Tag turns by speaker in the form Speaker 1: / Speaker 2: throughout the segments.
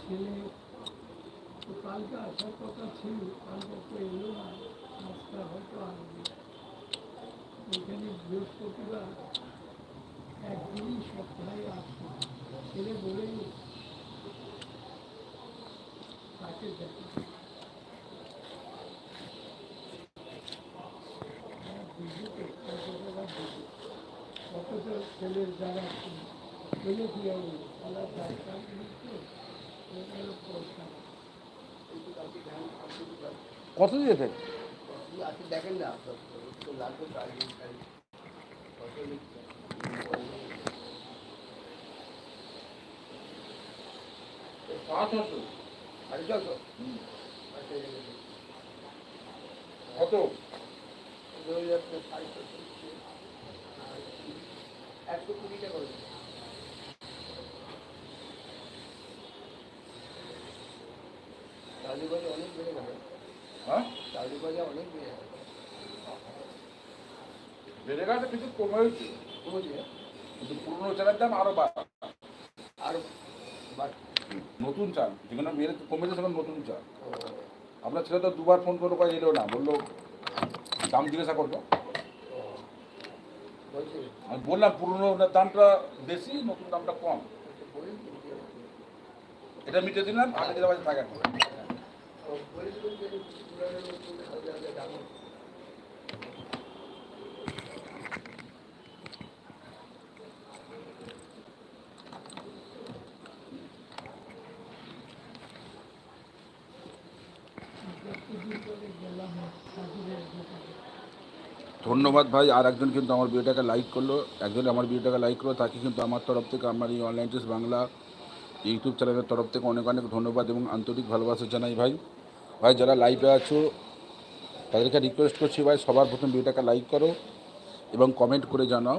Speaker 1: ছেলে কালকে আসার কথা ছিল কালকে তো এলো হয়তো আসবে এখানে বৃহস্পতিবার একদিনই সপ্তাহে আসবে ছেলে বলে তাকে
Speaker 2: হাজার সাড়ে ছশো লিখছে। আর একশো কুড়ি টাকা করে চালু বাজে অনেক বেড়ে গেল।
Speaker 3: হ্যাঁ? গেছে কিছু কমে হয়েছে। কিন্তু পুরনো চালের দাম আরও বাড়।
Speaker 2: আর
Speaker 3: নতুন চাল যেখানে মেরে কমেছে সেখানে নতুন চাল। আপনার ছেলে তো দুবার ফোন করে কয়ে এলো না বলল দাম জিজ্ঞাসা করল আমি বললাম পুরনো দামটা বেশি নতুন দামটা কম। এটা মিটে দিলাম আগে দিলাম থাকে। ধন্যবাদ ভাই, আর একজন কিন্তু আমার ভিডিওটাকে লাইক করল। একজন আমার ভিডিওটাকে লাইক করল, তাকে কিন্তু আমার তরফ থেকে আমার এই অনলাইন বাংলা ইউটিউব চ্যানেলের তরফ থেকে অনেক অনেক ধন্যবাদ এবং আন্তরিক ভালোবাসা জানাই ভাই। ভাই, যারা লাইভে আছো, তাদেরকে রিকোয়েস্ট করছি ভাই, সবার প্রথম ভিডিওটাকে লাইক করো এবং কমেন্ট করে জানাও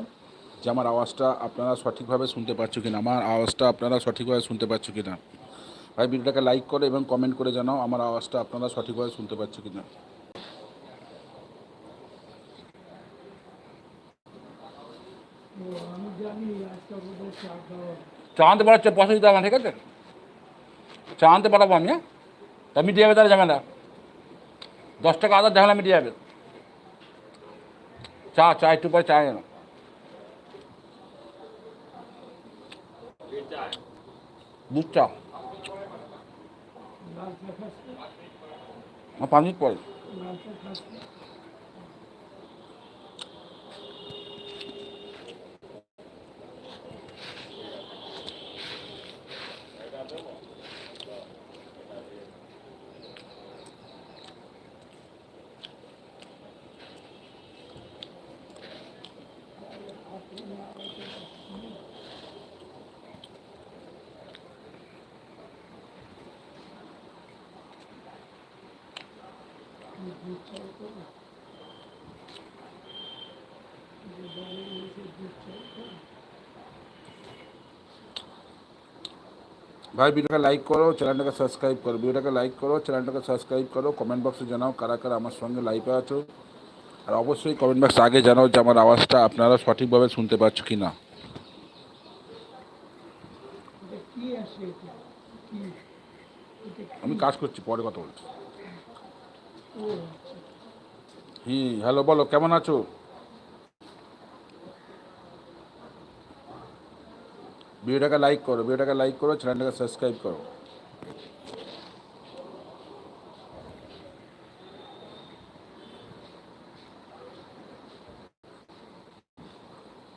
Speaker 3: যে আমার আওয়াজটা আপনারা সঠিকভাবে শুনতে পাচ্ছ কিনা, আমার আওয়াজটা আপনারা সঠিকভাবে শুনতে পাচ্ছ কিনা। ভাই, ভিডিওটাকে লাইক করো এবং কমেন্ট করে জানাও আমার আওয়াজটা আপনারা সঠিকভাবে শুনতে পাচ্ছ কিনা।
Speaker 1: তো আমি জানি আজকে বোধহয় চা খাওয়া
Speaker 3: চা আনতে পারছে পয়সা দিতে হবে ঠিক আছে? চা আনতে পাঠাবো আমি হ্যাঁ? তা মিটিয়ে যাবে তাহলে ঝামেলা দশ টাকা আদার ঝামেলা মিটিয়ে যাবে চা চা, একটু পরে চা যেন দুধ চা। পাঁচ মিনিট পরে। ভাই ভিডিওটাকে লাইক করো চ্যানেলটাকে সাবস্ক্রাইব করো ভিডিওটাকে লাইক করো চ্যানেলটাকে সাবস্ক্রাইব করো কমেন্ট বক্সে জানাও কারা কারা আমার সঙ্গে লাইভে আছো আর অবশ্যই কমেন্ট বক্সে আগে জানাও যে আমার আওয়াজটা আপনারা সঠিকভাবে শুনতে পাচ্ছ কি না
Speaker 1: এটা কি আসে এটা কি এটা কি?
Speaker 3: আমি কাজ করছি পরে কথা বলছি
Speaker 1: ও আচ্ছা
Speaker 3: হুম হ্যালো বলো কেমন আছো ভিডিওটাকে লাইক করো, ভিডিওটাকে লাইক করো, চ্যানেলটাকে সাবস্ক্রাইব করো।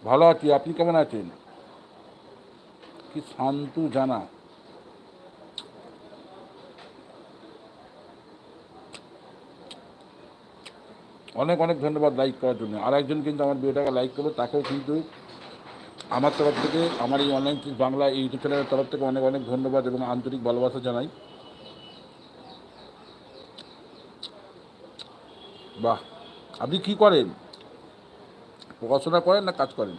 Speaker 3: ভালো আছি, আপনি কেমন আছেন? কি শান্তু জানা। অনেক অনেক ধন্যবাদ লাইক করার জন্য। আর একজন কিন্তু আমার ভিডিওটাকে লাইক করল তাকেও কিন্তু আমার তরফ থেকে, আমার এই অনলাইন বাংলা এই ইউটিউব চ্যানেলের তরফ থেকে অনেক অনেক ধন্যবাদ এবং আন্তরিক ভালোবাসা জানাই। বাহ, আপনি কি করেন? পড়াশোনা করেন না কাজ করেন?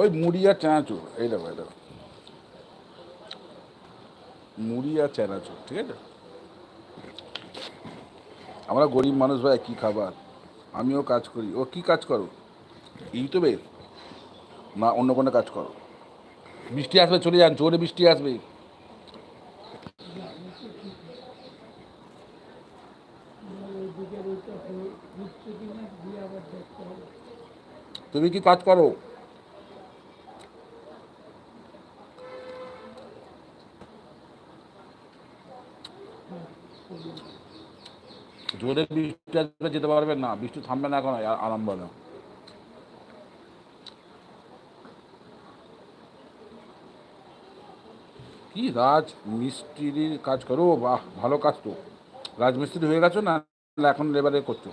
Speaker 3: ওই মুড়ি আর চানাচুর, এই দেখো এই দেখো। মুড়ি আর চানাচুর, ঠিক আছে? আমরা গরিব মানুষ ভাই, কি খাবার? আমিও কাজ করি। ও কি কাজ করো? ইউটিউবে? না, অন্য কোনো কাজ করো? বৃষ্টি আসবে, চলে যান, জোরে বৃষ্টি আসবে। তুমি কি কাজ করো? জোরে বৃষ্টি আসবে যেতে পারবেন না, বৃষ্টি থামবে না এখন আ- আরম্ভ না। কি রাজ মিস্ত্রির কাজ করো, বাহ, ভালো কাজ তো। রাজমিস্ত্রি হয়ে গেছো না না এখন লেবারে করছ?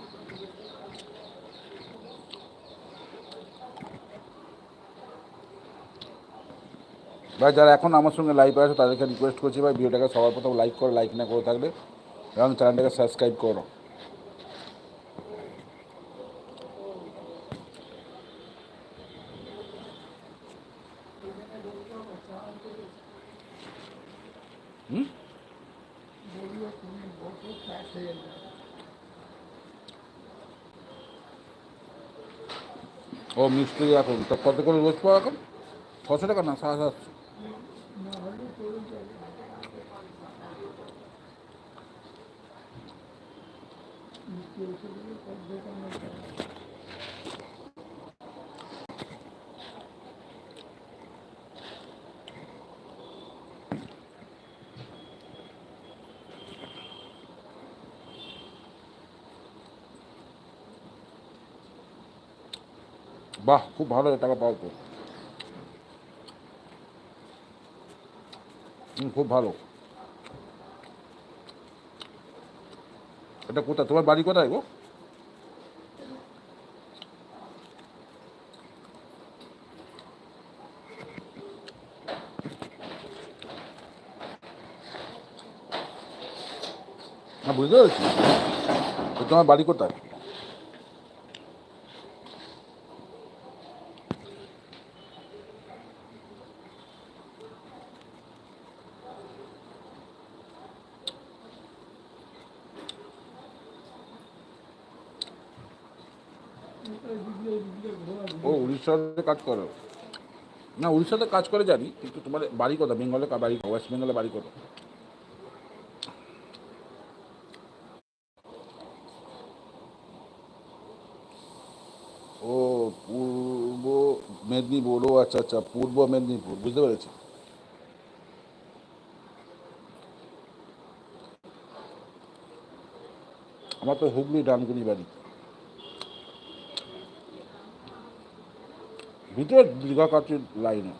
Speaker 3: ভাই, যারা এখন আমার সঙ্গে লাইভে আছে, তাদেরকে রিকোয়েস্ট করছি ভাই, ভিডিওটাকে সবার প্রথম লাইক করো লাইক না করে থাকলে, এবং চ্যানেলটাকে সাবস্ক্রাইব করো হুম
Speaker 1: বলল তুমি বসো শেষ হয়ে যাবে
Speaker 3: ও মিষ্টি এখন, তো কত করে রোজ পাওয়া এখন ছশো টাকা না, সাড়ে সাতশো?
Speaker 1: Thank হলে চলে যাবে মিষ্টি ওষুধগুলো সব দোকানে পাওয়া যায়।
Speaker 3: বাহ, খুব ভালো টাকা পাও তো খুব ভালো। এটা কোথায়? তোমার বাড়ি কোথায় গো? হ্যাঁ বুঝতে পেরেছি। তোমার বাড়ি কোথায়? ও উড়িষ্যাতে কাজ করো। না, উড়িষ্যাতে কাজ করে জানি, কিন্তু তোমার বাড়ি কোথায়? বেঙ্গলে বাড়ি ওয়েস্ট বেঙ্গলে বাড়ি কোথায়? ও, পূর্ব মেদিনীপুর। ও আচ্ছা আচ্ছা পূর্ব মেদিনীপুর, বুঝতে পেরেছি। আমার তো হুগলি, ডানকুনি বাড়ি। ভিতরে দীঘা কাছের লাইনে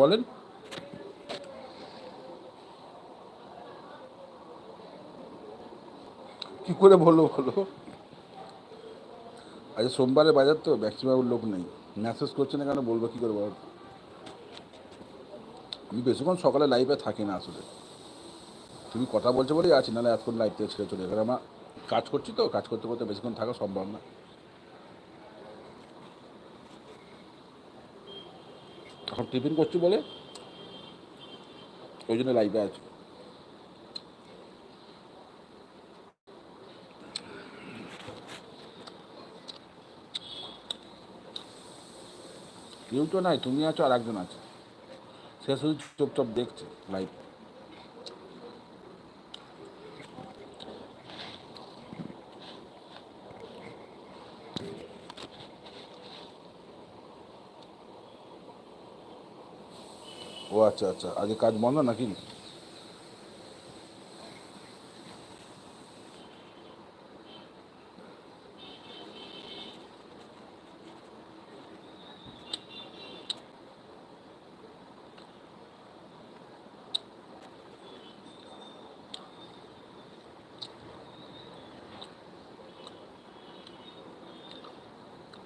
Speaker 3: বলেন। কি করে বলব বলো? আজ সোমবারে বাজার তো ম্যাক্সিমাম লোক নেই। মেসেজ করছে না কেন বলব কী করে বলো? আমি বেশিক্ষণ সকালে লাইভে থাকি না আসলে। তুমি কথা বলছো বলেই আছি, নাহলে এতক্ষণ লাইভ থেকে ছেড়ে চলে এবার আমার কাজ করছি তো, কাজ করতে করতে বেশিক্ষণ থাকা সম্ভব না। এখন টিফিন করছি বলে ওই জন্য লাইভে আছি। কেউ তো নাই, তুমি আছো আর একজন আছে। সে শুধু চুপচাপ দেখছে লাইভ ও আচ্ছা আচ্ছা। আজকে কাজ বন্ধ নাকি?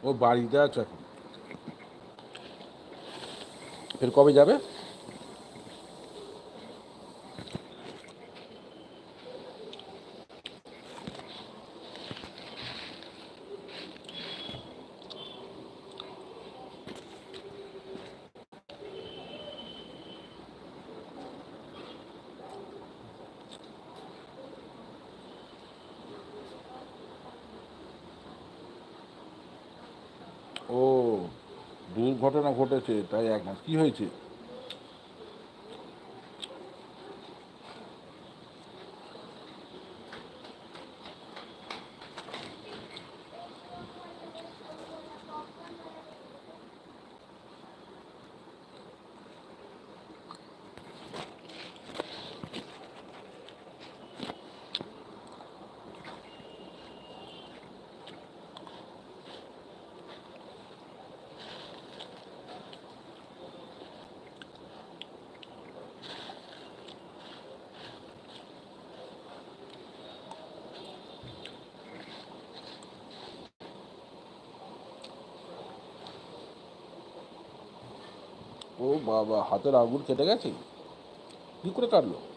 Speaker 3: ও বাড়িতে আছে এখন। ফের কবে যাবে? ঘটেছে তাই এক মাস। কি হয়েছে? ও বাবা হাতের আঙুল কেটে গেছে? কী করে কাটলো?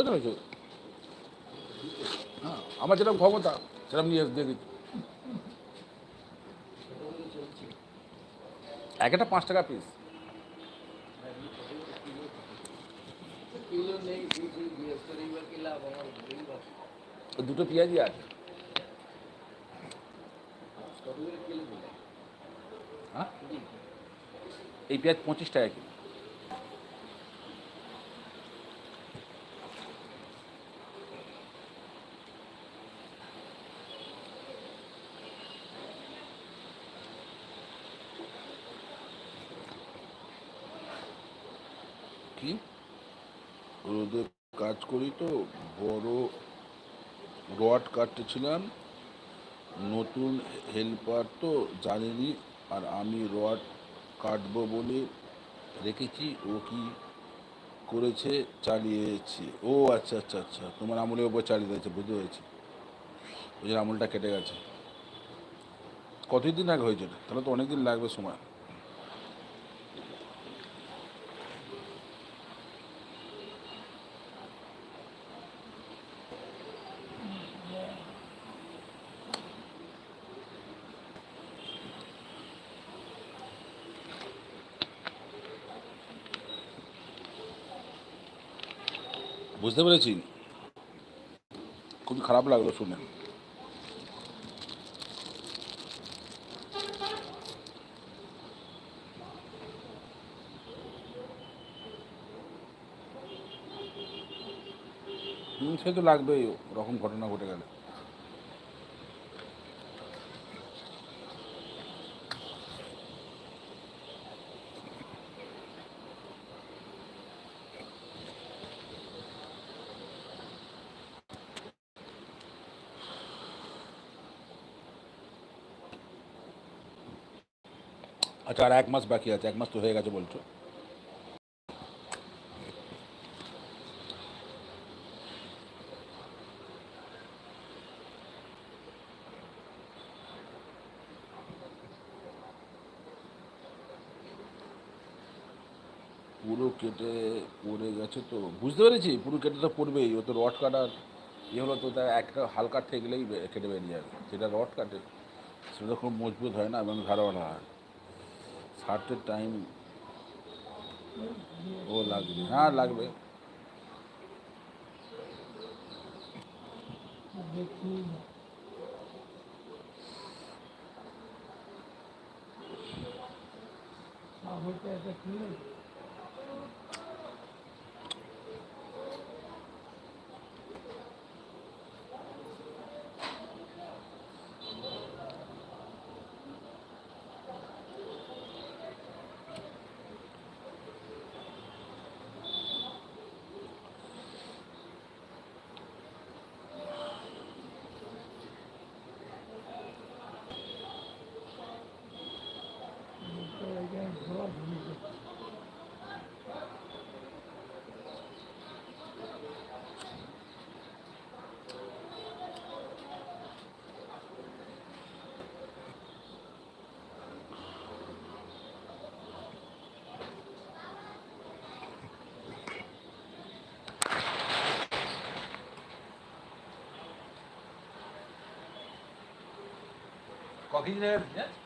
Speaker 3: ওই তো হয়েছে হ্যাঁ আমার যেরকম ক্ষমতা, সেরকম নিয়ে দিচ্ছি। এক একটা পাঁচ টাকা পিস দুটো পেঁয়াজি আছে। হ্যাঁ? এই পেঁয়াজ পঁচিশ টাকা কিলো কি রোদে কাজ করি তো, বড় রড কাটতেছিলাম, নতুন হেল্পার তো জানেনি, আর আমি রড কাটবো বলে রেখেছি, ও কি করেছে চালিয়েছে। ও আচ্ছা আচ্ছা আচ্ছা তোমার আমলের ওপর চালিয়ে দিয়েছে, বুঝতে পেরেছি। ওই আমলটা কেটে গেছে। কতদিন আগে হয়েছে? তাহলে তো অনেক দিন লাগবে সময়। বুঝতে পেরেছি? খুবই খারাপ লাগল শুনে। সে তো লাগবেই ওরকম ঘটনা ঘটে গেলে। আচ্ছা আর এক মাস বাকি আছে, এক মাস তো হয়ে গেছে বলছো। পুরো কেটে পড়ে গেছে তো। বুঝতে পেরেছি, পুরো কেটে তো পড়বেই, ও তো রড কাটার। ইয়ে হলো তো তার একটা হালকা ঠেকলেই কেটে বেরিয়ে যাবে। সেটা রড কাটে, সেটা খুব মজবুত হয় না এবং ধারওয়ালা হয়। শার্টের টাইম ও লাগবে হ্যাঁ লাগবে
Speaker 1: দেখি সাহসটা একটা कभी
Speaker 3: नहीं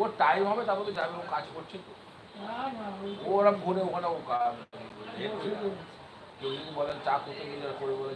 Speaker 3: ওর টাইম হবে, তারপর তো যাবে, ও কাজ করছে তো। ও ওরা ঘুরে, ওখানে ও
Speaker 1: কাজ
Speaker 3: কেউ যদি বলেন চা করতে গেলে করে
Speaker 1: বলে